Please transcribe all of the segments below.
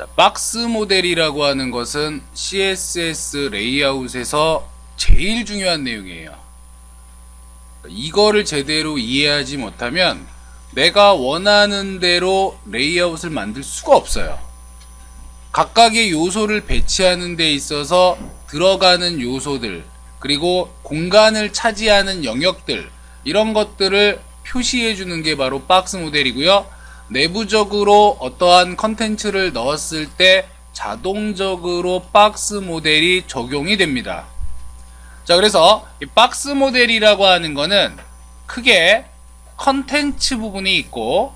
자, 박스 모델이라고 하는 것은 CSS 레이아웃에서 제일 중요한 내용이에요. 이거를 제대로 이해하지 못하면 내가 원하는 대로 레이아웃을 만들 수가 없어요. 각각의 요소를 배치하는 데 있어서 들어가는 요소들, 그리고 공간을 차지하는 영역들, 이런 것들을 표시해 주는 게 바로 박스 모델이고요. 내부적으로 어떠한 컨텐츠를 넣었을 때 자동적으로 박스 모델이 적용이 됩니다. 자, 그래서 이 박스 모델이라고 하는 거는 크게 컨텐츠 부분이 있고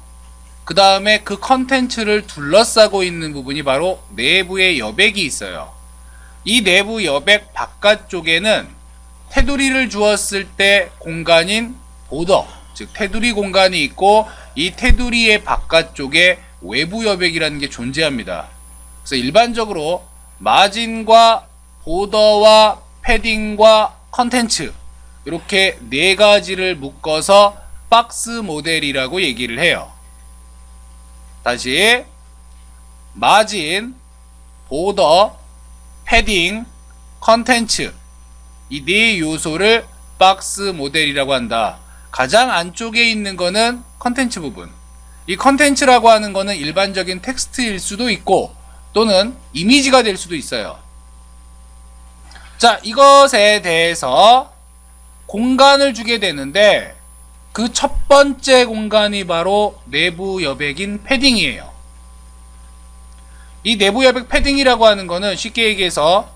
그 다음에 그 컨텐츠를 둘러싸고 있는 부분이 바로 내부의 여백이 있어요. 이 내부 여백 바깥쪽에는 테두리를 주었을 때 공간인 보더, 즉 테두리 공간이 있고 이 테두리의 바깥쪽에 외부 여백이라는 게 존재합니다. 그래서 일반적으로 마진과 보더와 패딩과 컨텐츠 이렇게 네 가지를 묶어서 박스 모델이라고 얘기를 해요. 다시 마진, 보더, 패딩, 컨텐츠 이 네 요소를 박스 모델이라고 한다. 가장 안쪽에 있는 거는 컨텐츠 부분. 이 컨텐츠라고 하는 거는 일반적인 텍스트일 수도 있고 또는 이미지가 될 수도 있어요. 자, 이것에 대해서 공간을 주게 되는데 그 첫 번째 공간이 바로 내부 여백인 패딩이에요. 이 내부 여백 패딩이라고 하는 거는 쉽게 얘기해서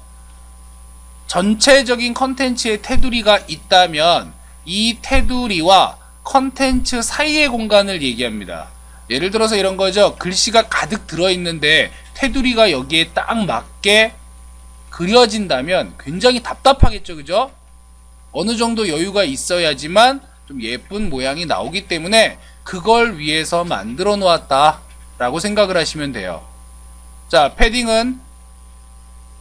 전체적인 컨텐츠의 테두리가 있다면 이 테두리와 컨텐츠 사이의 공간을 얘기합니다. 예를 들어서 이런 거죠. 글씨가 가득 들어있는데 테두리가 여기에 딱 맞게 그려진다면 굉장히 답답하겠죠. 그죠? 어느 정도 여유가 있어야지만 좀 예쁜 모양이 나오기 때문에 그걸 위해서 만들어 놓았다 라고 생각을 하시면 돼요. 자, 패딩은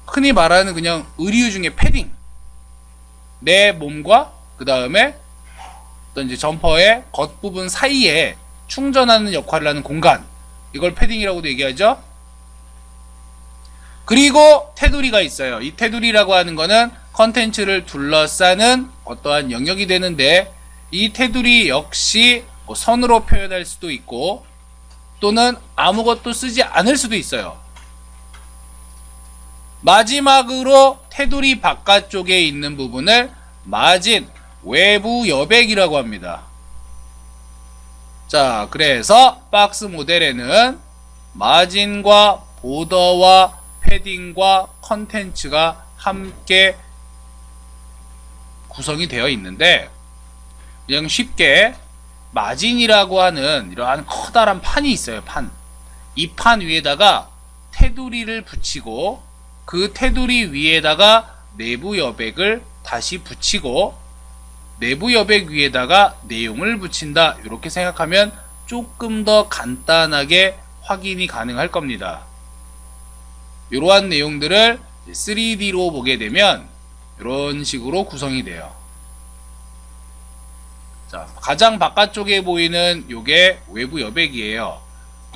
흔히 말하는 그냥 의류 중에 패딩. 내 몸과 그 다음에 어떤 이제 점퍼의 겉부분 사이에 충전하는 역할을 하는 공간. 이걸 패딩이라고도 얘기하죠. 그리고 테두리가 있어요. 이 테두리라고 하는 거는 컨텐츠를 둘러싸는 어떠한 영역이 되는데 이 테두리 역시 뭐 선으로 표현할 수도 있고 또는 아무것도 쓰지 않을 수도 있어요. 마지막으로 테두리 바깥쪽에 있는 부분을 마진 외부 여백이라고 합니다. 자, 그래서 박스 모델에는 마진과 보더와 패딩과 컨텐츠가 함께 구성이 되어 있는데 그냥 쉽게 마진이라고 하는 이러한 커다란 판이 있어요. 판. 이 판 위에다가 테두리를 붙이고 그 테두리 위에다가 내부 여백을 다시 붙이고 내부 여백 위에다가 내용을 붙인다. 이렇게 생각하면 조금 더 간단하게 확인이 가능할 겁니다. 이러한 내용들을 3D로 보게 되면 이런 식으로 구성이 돼요. 자, 가장 바깥쪽에 보이는 요게 외부 여백이에요.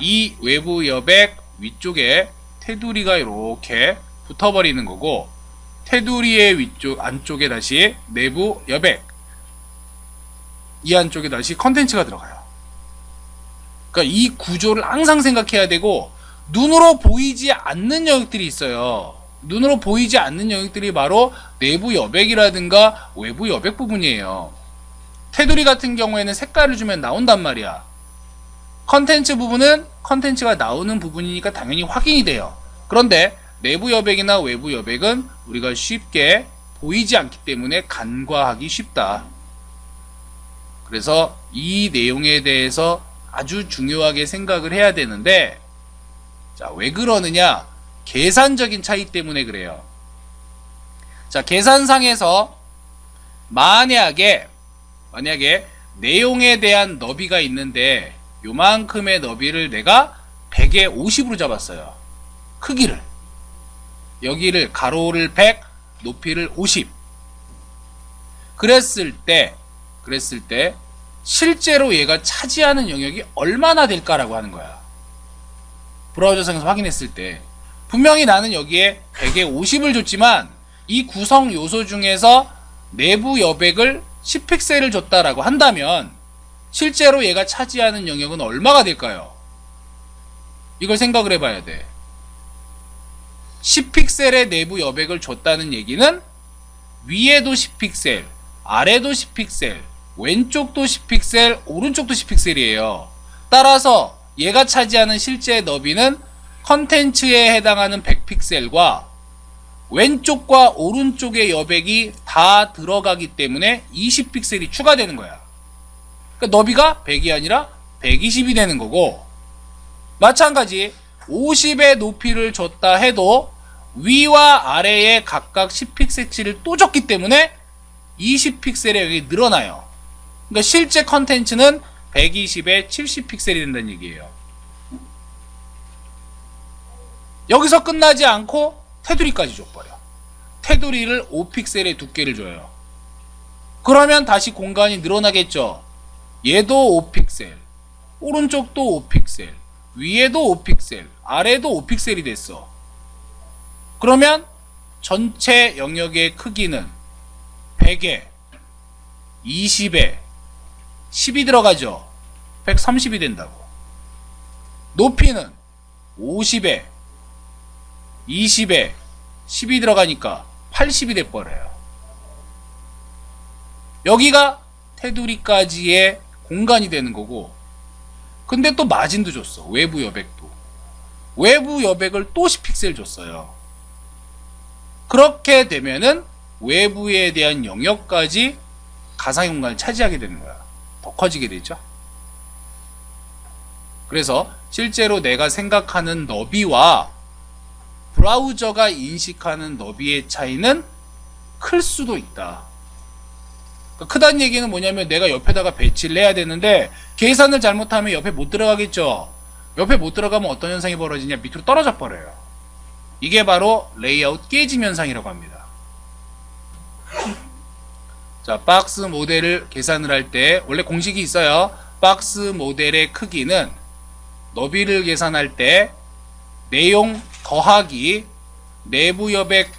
이 외부 여백 위쪽에 테두리가 이렇게 붙어버리는 거고 테두리의 위쪽 안쪽에 다시 내부 여백 이 안쪽에 다시 컨텐츠가 들어가요. 그러니까 이 구조를 항상 생각해야 되고 눈으로 보이지 않는 영역들이 있어요. 눈으로 보이지 않는 영역들이 바로 내부 여백이라든가 외부 여백 부분이에요. 테두리 같은 경우에는 색깔을 주면 나온단 말이야. 컨텐츠 부분은 컨텐츠가 나오는 부분이니까 당연히 확인이 돼요. 그런데 내부 여백이나 외부 여백은 우리가 쉽게 보이지 않기 때문에 간과하기 쉽다. 그래서 이 내용에 대해서 아주 중요하게 생각을 해야 되는데, 자, 왜 그러느냐? 계산적인 차이 때문에 그래요. 자, 계산상에서 만약에, 만약에 내용에 대한 너비가 있는데, 요만큼의 너비를 내가 100에 50으로 잡았어요. 크기를. 여기를 가로를 100, 높이를 50. 그랬을 때, 그랬을 때, 실제로 얘가 차지하는 영역이 얼마나 될까라고 하는 거야. 브라우저상에서 확인했을 때 분명히 나는 여기에 100에 50을 줬지만 이 구성 요소 중에서 내부 여백을 10픽셀을 줬다라고 한다면 실제로 얘가 차지하는 영역은 얼마가 될까요? 이걸 생각을 해봐야 돼. 10픽셀의 내부 여백을 줬다는 얘기는 위에도 10픽셀, 아래도 10픽셀, 왼쪽도 10픽셀, 오른쪽도 10픽셀이에요. 따라서 얘가 차지하는 실제 너비는 컨텐츠에 해당하는 100픽셀과 왼쪽과 오른쪽의 여백이 다 들어가기 때문에 20픽셀이 추가되는 거야. 그러니까 너비가 100이 아니라 120이 되는 거고 마찬가지 50의 높이를 줬다 해도 위와 아래에 각각 10픽셀치를 또 줬기 때문에 20픽셀의 영역이 늘어나요. 그러니까 실제 컨텐츠는 120에 70픽셀이 된다는 얘기예요. 여기서 끝나지 않고 테두리까지 줘버려. 테두리를 5픽셀의 두께를 줘요. 그러면 다시 공간이 늘어나겠죠. 얘도 5픽셀, 오른쪽도 5픽셀, 위에도 5픽셀, 아래도 5픽셀이 됐어. 그러면 전체 영역의 크기는 100에 20에 10이 들어가죠. 130이 된다고. 높이는 50에 20에 10이 들어가니까 80이 돼버려요. 여기가 테두리까지의 공간이 되는 거고, 근데 또 마진도 줬어. 외부 여백도. 외부 여백을 또 10픽셀 줬어요. 그렇게 되면은 외부에 대한 영역까지 가상 공간을 차지하게 되는 거야. 더 커지게 되죠. 그래서 실제로 내가 생각하는 너비와 브라우저가 인식하는 너비의 차이는 클 수도 있다. 그러니까 크다는 얘기는 뭐냐면 내가 옆에다가 배치를 해야 되는데 계산을 잘못하면 옆에 못 들어가겠죠. 옆에 못 들어가면 어떤 현상이 벌어지냐 밑으로 떨어져 버려요. 이게 바로 레이아웃 깨짐 현상이라고 합니다. 자, 박스 모델을 계산을 할 때 원래 공식이 있어요. 박스 모델의 크기는 너비를 계산할 때 내용 더하기 내부 여백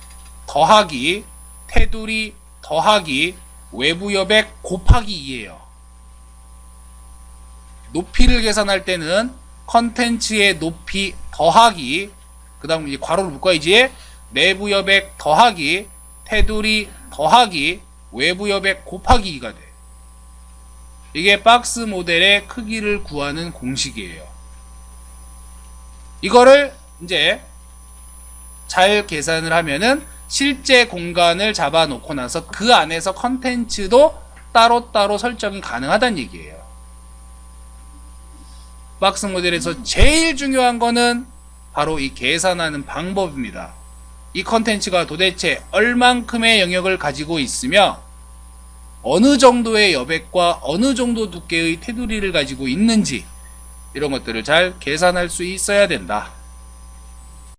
더하기 테두리 더하기 외부 여백 곱하기 2예요. 높이를 계산할 때는 컨텐츠의 높이 더하기 그 다음 이제 괄호를 묶어야지 내부 여백 더하기 테두리 더하기 외부 여백 곱하기 2가 돼. 이게 박스 모델의 크기를 구하는 공식이에요. 이거를 이제 잘 계산을 하면은 실제 공간을 잡아놓고 나서 그 안에서 컨텐츠도 따로따로 설정이 가능하다는 얘기예요. 박스 모델에서 제일 중요한 거는 바로 이 계산하는 방법입니다. 이 컨텐츠가 도대체 얼만큼의 영역을 가지고 있으며 어느 정도의 여백과 어느 정도 두께의 테두리를 가지고 있는지 이런 것들을 잘 계산할 수 있어야 된다.